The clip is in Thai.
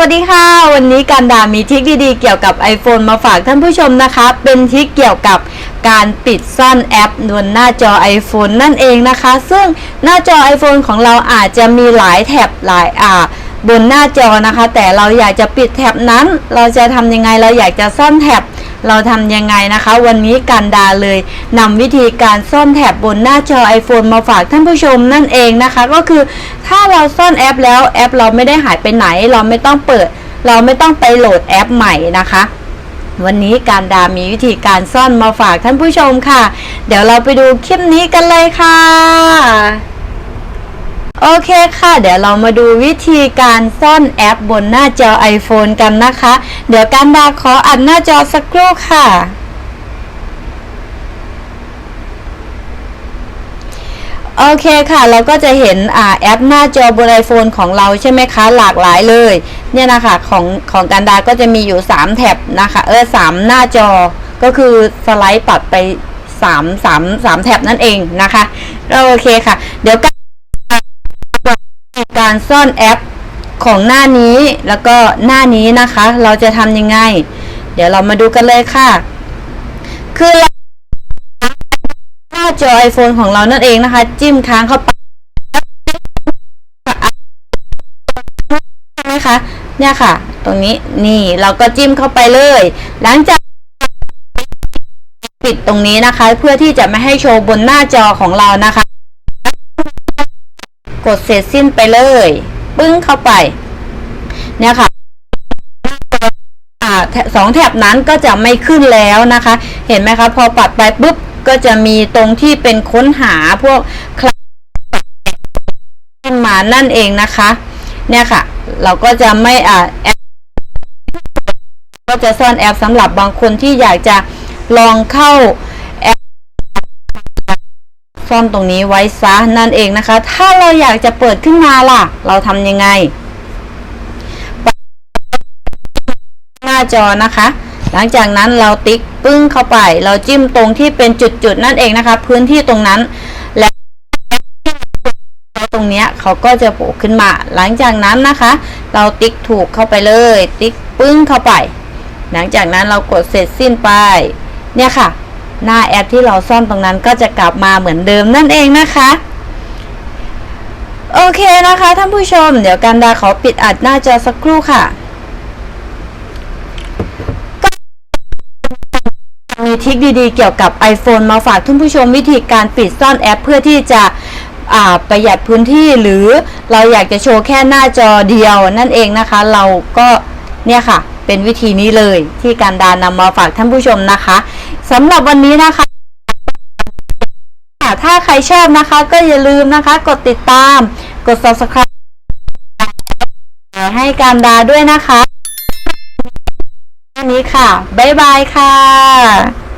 วัสดีค่ะ วันนี้การดามีทริคดีๆ เกี่ยวกับ iPhone มาฝากท่านผู้ชมนะคะ เป็นทริคเกี่ยวกับการปิดซ่อนแอปบนหน้าจอ iPhone นั่นเองนะคะ ซึ่งหน้าจอ iPhone ของเราอาจจะมีหลายแท็บหลายอ่าบนหน้าจอนะคะ แต่เราอยากจะปิดแท็บนั้น เราจะทำยังไงเราอยากจะซ่อนแท็บ เราทำยังไงนะคะ วันนี้การดาเลยนำวิธีการซ่อนแท็บบนหน้าจอ iPhone มาฝากท่านผู้ชมนั่นเองนะคะ ก็คือถ้าเราซ่อนแอปแล้วแอปเราไม่ได้หายไปไหน เราไม่ต้องเปิด เราไม่ต้องไปโหลดแอปใหม่นะคะวันนี้การดามีวิธีการซ่อนมาฝากท่านผู้ชมค่ะ เดี๋ยวเราไปดูคลิปนี้กันเลยค่ะ โอเคค่ะ เดี๋ยวเรามาดูวิธีการซ่อนแอปบนหน้าจอ iPhone กันนะคะ เดี๋ยวการดาขออัดหน้าจอสักครู่ค่ะโอเคค่ะ เราก็จะเห็นอ่าแอปหน้าจอบน iPhone ของเราใช่ไหมคะ หลากหลายเลย เนี่ยนะคะของของการดาก็จะมีอยู่ 3 แท็บนะคะ เออสามหน้าจอก็คือสไลด์ปัดไป3 3 3แท็บนั่นเองนะคะ โอเคค่ะ เดี๋ยวการ การซ่อนแอปของหน้านี้แล้วก็หน้านี้นะคะ เราจะทำยังไง เดี๋ยวเรามาดูกันเลยค่ะ คือเราหน้าจอ iPhone ของเรานั่นเองนะคะ จิ้มค้างเข้าไปใช่ไหมคะเนี่ยค่ะ ตรงนี้นี่เราก็จิ้มเข้าไปเลย หลังจากปิดตรงนี้นะคะ เพื่อที่จะไม่ให้โชว์บนหน้าจอของเรานะคะ กดเสร็จสิ้นไปเลย ปึ้งเข้าไปเนี่ยค่ะสองแถบนั้นก็จะไม่ขึ้นแล้วนะคะ เห็นไหมคะพอปัดไปปุ๊บก็จะมีตรงที่เป็นค้นหาพวกคลาขึ้นมานั่นเองนะคะ เนี่ยค่ะ เราก็จะไม่อ่าแอปก็จะซ่อนแอปสำหรับบางคนที่อยากจะลองเข้า ซ่อนตรงนี้ไว้ซะนั่นเองนะคะ ถ้าเราอยากจะเปิดขึ้นมาล่ะ เราทำยังไง หน้าจอนะคะ หลังจากนั้นเราติ๊กปึ้งเข้าไป เราจิ้มตรงที่เป็นจุดๆนั่นเองนะคะ พื้นที่ตรงนั้นแล้วตรงเนี้ยเขาก็จะโผล่ขึ้นมา หลังจากนั้นนะคะ เราติ๊กถูกเข้าไปเลย ติ๊กปึ้งเข้าไป หลังจากนั้นเรากดเสร็จสิ้นไป เนี่ยค่ะ หน้าแอปที่เราซ่อนตรงนั้นก็จะกลับมาเหมือนเดิมนั่นเองนะคะโอเคนะคะท่านผู้ชม เดี๋ยวกันดาขอปิดอัดหน้าจอสักครู่ค่ะมีทริคดีๆเกี่ยวกับ iPhone มาฝากท่านผู้ชมวิธีการปิดซ่อนแอปเพื่อที่จะประหยัดพื้นที่หรือเราอยากจะโชว์แค่หน้าจอเดียวนั่นเองนะคะ เราก็เนี่ยค่ะ เป็นวิธีนี้เลย ที่การดานำมาฝากท่านผู้ชมนะคะสำหรับวันนี้นะคะถ้าใครชอบนะคะก็อย่าลืมนะคะ กดติดตาม กด subscribe ให้การดาด้วยนะคะนี้ค่ะ บ๊ายบายค่ะ